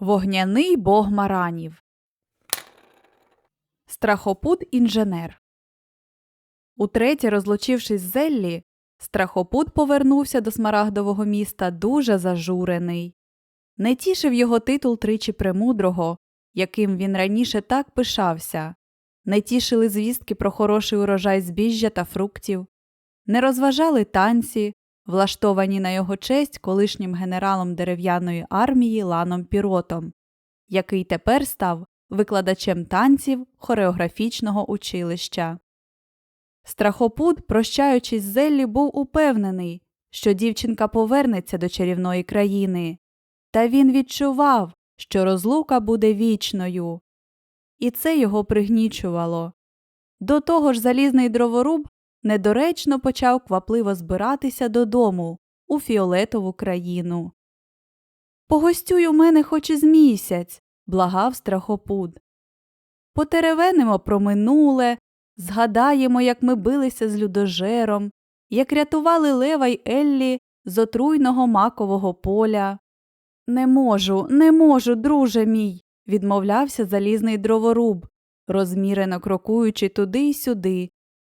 Вогняний бог маранів. Страхопут інженер. Утретє, розлучившись з Зеллі, страхопут повернувся до смарагдового міста дуже зажурений. Не тішив його титул тричі премудрого, яким він раніше так пишався, не тішили звістки про хороший урожай збіжжя та фруктів, не розважали танці, влаштовані на його честь колишнім генералом дерев'яної армії Ланом Піротом, який тепер став викладачем танців хореографічного училища. Страхопут, прощаючись з Зеллі, був упевнений, що дівчинка повернеться до чарівної країни, та він відчував, що розлука буде вічною. І це його пригнічувало. До того ж залізний дроворуб недоречно почав квапливо збиратися додому у фіолетову країну. Погостюй у мене хоч із місяць, благав страхопуд. Потеревенимо про минуле, згадаємо, як ми билися з людожером, як рятували Лева й Еллі з отруйного макового поля. Не можу, не можу, друже мій, відмовлявся залізний дроворуб, розмірено крокуючи туди й сюди,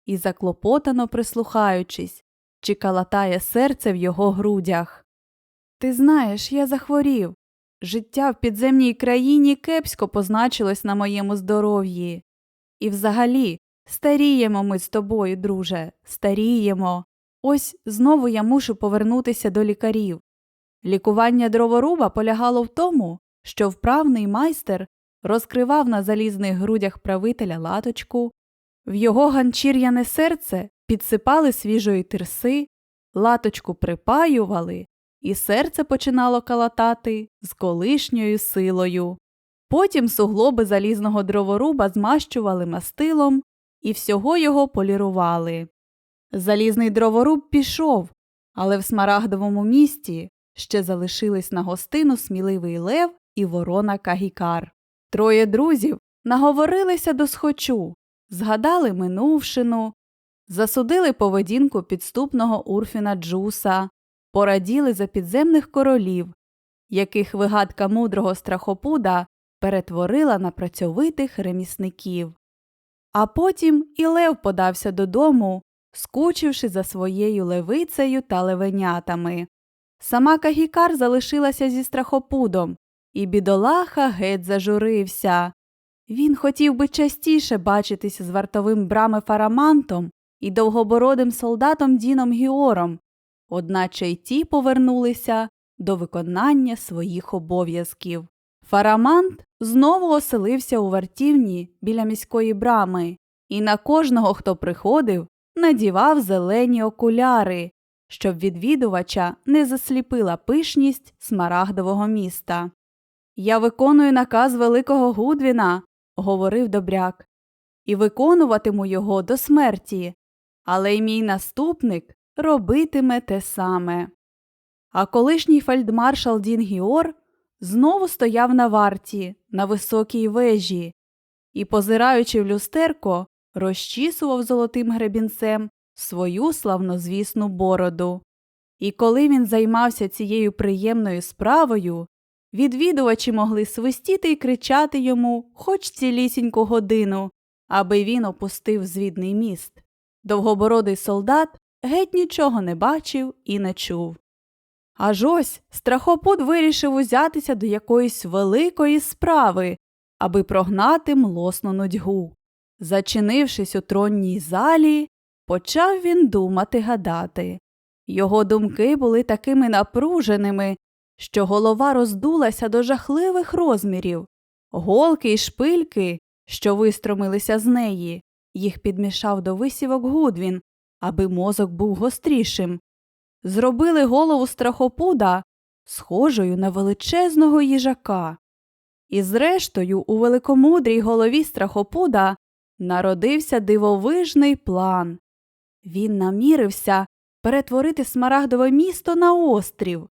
і заклопотано прислухаючись, чи калатає серце в його грудях. Ти знаєш, я захворів. Життя в підземній країні кепсько позначилось на моєму здоров'ї. І взагалі, старіємо ми з тобою, друже, старіємо. Ось знову я мушу повернутися до лікарів. Лікування дроворуба полягало в тому, що вправний майстер розкривав на залізних грудях правителя латочку, в його ганчір'яне серце підсипали свіжої тирси, латочку припаювали, і серце починало калатати з колишньою силою. Потім суглоби залізного дроворуба змащували мастилом і всього його полірували. Залізний дроворуб пішов, але в смарагдовому місті ще залишились на гостину сміливий лев і ворона Кагікар. Троє друзів наговорилися до схочу, згадали минувшину, засудили поведінку підступного Урфіна Джуса, пораділи за підземних королів, яких вигадка мудрого страхопуда перетворила на працьовитих ремісників. А потім і Лев подався додому, скучивши за своєю левицею та левенятами. Сама Кагікар залишилася зі страхопудом, і бідолаха геть зажурився. Він хотів би частіше бачитися з вартовим брами Фарамантом і довгобородим солдатом Діном Гіором, одначе й ті повернулися до виконання своїх обов'язків. Фарамант знову оселився у вартівні біля міської брами, і на кожного, хто приходив, надівав зелені окуляри, щоб відвідувача не засліпила пишність смарагдового міста. Я виконую наказ Великого Гудвіна, говорив добряк, і виконуватиму його до смерті, але й мій наступник робитиме те саме. А колишній фельдмаршал Дін Гіор знову стояв на варті, на високій вежі, і, позираючи в люстерко, розчісував золотим гребінцем свою славнозвісну бороду. І коли він займався цією приємною справою, відвідувачі могли свистіти і кричати йому хоч цілісіньку годину, аби він опустив звідний міст. Довгобородий солдат геть нічого не бачив і не чув. Аж ось страхопут вирішив узятися до якоїсь великої справи, аби прогнати млосну нудьгу. Зачинившись у тронній залі, почав він думати гадати. Його думки були такими напруженими, що голова роздулася до жахливих розмірів. Голки й шпильки, що вистромилися з неї, їх підмішав до висівок Гудвін, аби мозок був гострішим. Зробили голову страхопуда схожою на величезного їжака. І зрештою, у великомудрій голові страхопуда народився дивовижний план. Він намірився перетворити смарагдове місто на острів.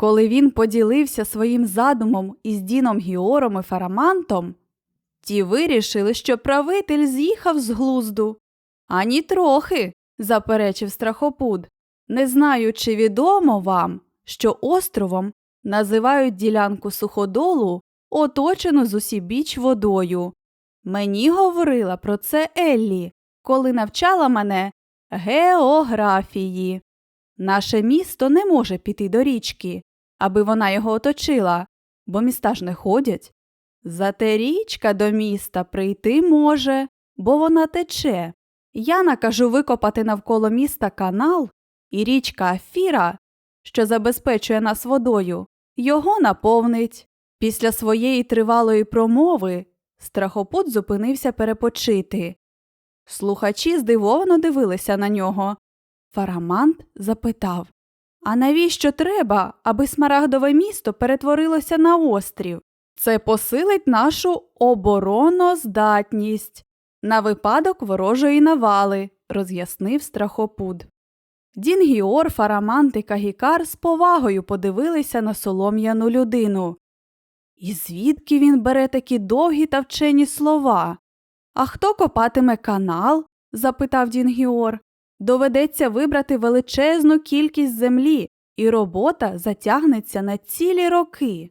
Коли він поділився своїм задумом із Діном Гіором і Фарамантом, ті вирішили, що правитель з'їхав з глузду. Ані трохи, заперечив страхопуд. Не знаю, чи відомо вам, що островом називають ділянку суходолу, оточену з усібіч водою. Мені говорила про це Еллі, коли навчала мене географії. Наше місто не може піти до річки, аби вона його оточила, бо міста ж не ходять. Зате річка до міста прийти може, бо вона тече. Я накажу викопати навколо міста канал, і річка Афіра, що забезпечує нас водою, його наповнить. Після своєї тривалої промови страхопут зупинився перепочити. Слухачі здивовано дивилися на нього. Фарамант запитав А навіщо треба, аби смарагдове місто перетворилося на острів? Це посилить нашу обороноздатність на випадок ворожої навали, роз'яснив страхопуд. Дінгіор, Фарамант і Кагікар з повагою подивилися на солом'яну людину. І звідки він бере такі довгі та вчені слова? А хто копатиме канал? запитав Дінгіор. Доведеться вибрати величезну кількість землі, і робота затягнеться на цілі роки.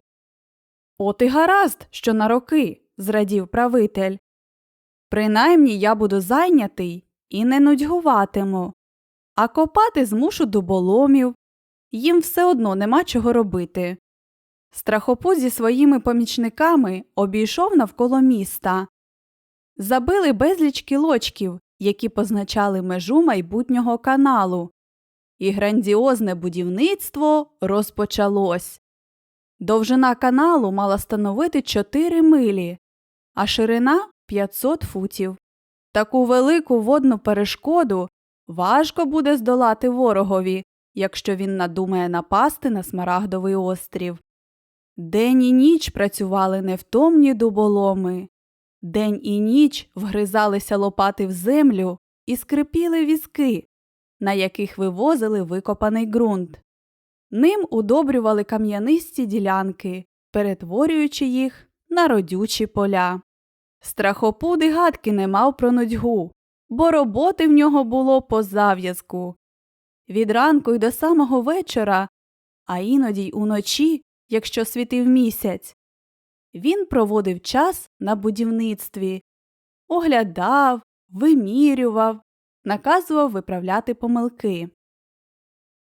От і гаразд, що на роки, зрадів правитель. Принаймні я буду зайнятий і не нудьгуватиму, а копати змушу дуболомів. Їм все одно нема чого робити. Страхопут зі своїми помічниками обійшов навколо міста. Забили безліч кілочків, які позначали межу майбутнього каналу, і грандіозне будівництво розпочалось. Довжина каналу мала становити 4 милі, а ширина 500 футів. Таку велику водну перешкоду важко буде здолати ворогові, якщо він надумає напасти на Смарагдовий острів. День і ніч працювали невтомні дуболоми. День і ніч вгризалися лопати в землю і скрипіли візки, на яких вивозили викопаний ґрунт. Ним удобрювали кам'янисті ділянки, перетворюючи їх на родючі поля. Страхопуд і гадки не мав про нудьгу, бо роботи в нього було по зав'язку. Від ранку й до самого вечора, а іноді й уночі, якщо світив місяць, він проводив час на будівництві, оглядав, вимірював, наказував виправляти помилки.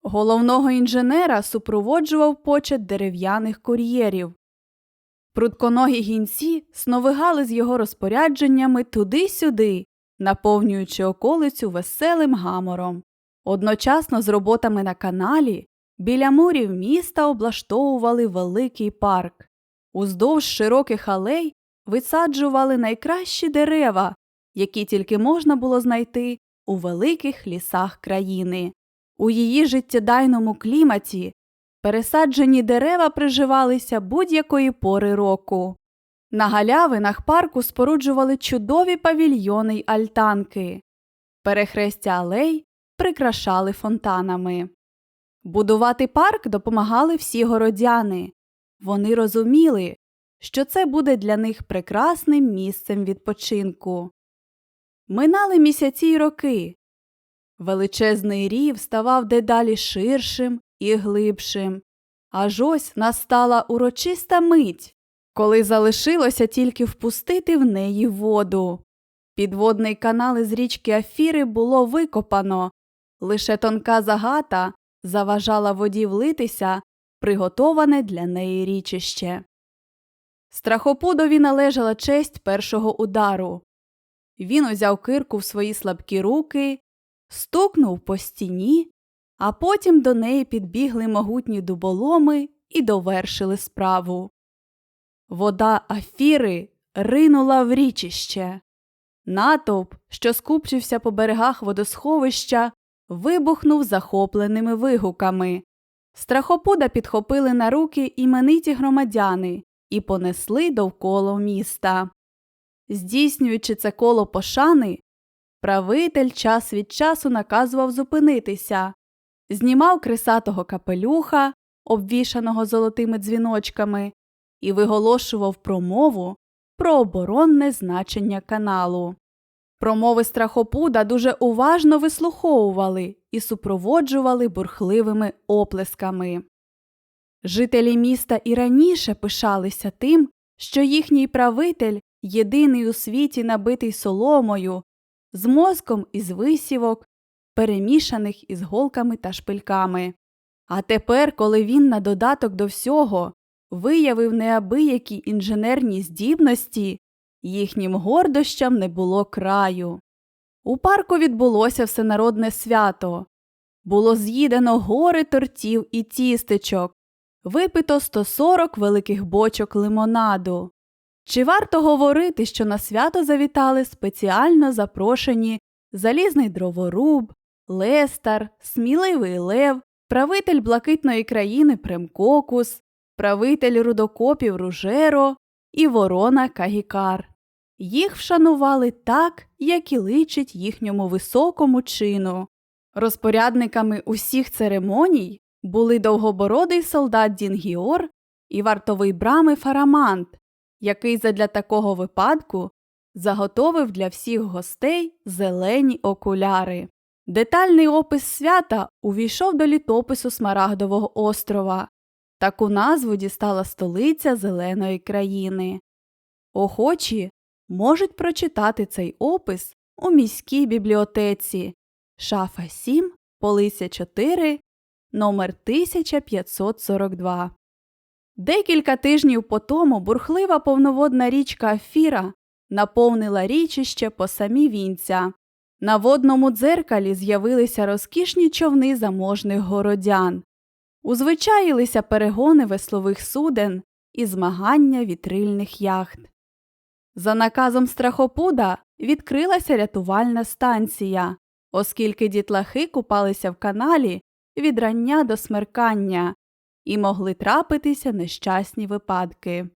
Головного інженера супроводжував почет дерев'яних кур'єрів. Прутконогі гінці сновигали з його розпорядженнями туди-сюди, наповнюючи околицю веселим гамором. Одночасно з роботами на каналі біля мурів міста облаштовували великий парк. Уздовж широких алей висаджували найкращі дерева, які тільки можна було знайти у великих лісах країни. У її життєдайному кліматі пересаджені дерева приживалися будь-якої пори року. На галявинах парку споруджували чудові павільйони й альтанки. Перехрестя алей прикрашали фонтанами. Будувати парк допомагали всі городяни. Вони розуміли, що це буде для них прекрасним місцем відпочинку. Минали місяці й роки. Величезний рів ставав дедалі ширшим і глибшим. Аж ось настала урочиста мить, коли залишилося тільки впустити в неї воду. Підводний канал із річки Афіри було викопано, лише тонка загата заважала воді влитися приготоване для неї річище. Страхопудові належала честь першого удару. Він узяв кирку в свої слабкі руки, стукнув по стіні, а потім до неї підбігли могутні дуболоми і довершили справу. Вода афіри ринула в річище. Натовп, що скупчився по берегах водосховища, вибухнув захопленими вигуками. Страхопуда підхопили на руки імениті громадяни і понесли довкола міста. Здійснюючи це коло пошани, правитель час від часу наказував зупинитися, знімав крисатого капелюха, обвішаного золотими дзвіночками, і виголошував промову про оборонне значення каналу. Промови страхопуда дуже уважно вислуховували і супроводжували бурхливими оплесками. Жителі міста і раніше пишалися тим, що їхній правитель єдиний у світі набитий соломою, з мозком із висівок, перемішаних із голками та шпильками. А тепер, коли він на додаток до всього виявив неабиякі інженерні здібності, їхнім гордощам не було краю. У парку відбулося всенародне свято. Було з'їдено гори тортів і тістечок, випито 140 великих бочок лимонаду. Чи варто говорити, що на свято завітали спеціально запрошені залізний дроворуб, Лестар, сміливий лев, правитель блакитної країни Премкокус, правитель рудокопів Ружеро і ворона Кагікар. Їх вшанували так, як і личить їхньому високому чину. Розпорядниками усіх церемоній були довгобородий солдат Дінгіор і вартовий брами Фарамант, який задля такого випадку заготовив для всіх гостей зелені окуляри. Детальний опис свята увійшов до літопису Смарагдового острова. Таку назву дістала столиця Зеленої країни. Охочі можуть прочитати цей опис у міській бібліотеці Шафа 7, полиця 4, номер 1542. Декілька тижнів по тому бурхлива повноводна річка Афіра наповнила річище по самі вінця. На водному дзеркалі з'явилися розкішні човни заможних городян. Узвичаїлися перегони веслових суден і змагання вітрильних яхт. За наказом страхопуда відкрилася рятувальна станція, оскільки дітлахи купалися в каналі від рання до смеркання і могли трапитися нещасні випадки.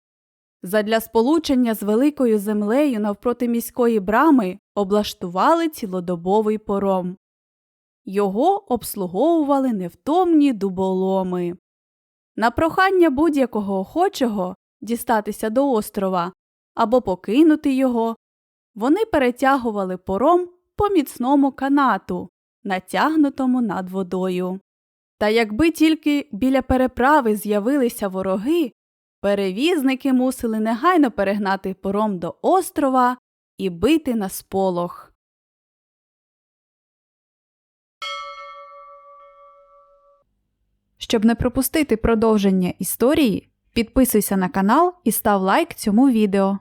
Задля сполучення з великою землею навпроти міської брами облаштували цілодобовий пором. Його обслуговували невтомні дуболоми. На прохання будь-якого охочого дістатися до острова або покинути його, вони перетягували пором по міцному канату, натягнутому над водою. Та якби тільки біля переправи з'явилися вороги, перевізники мусили негайно перегнати пором до острова і бити на сполох. Щоб не пропустити продовження історії, підписуйся на канал і став лайк цьому відео.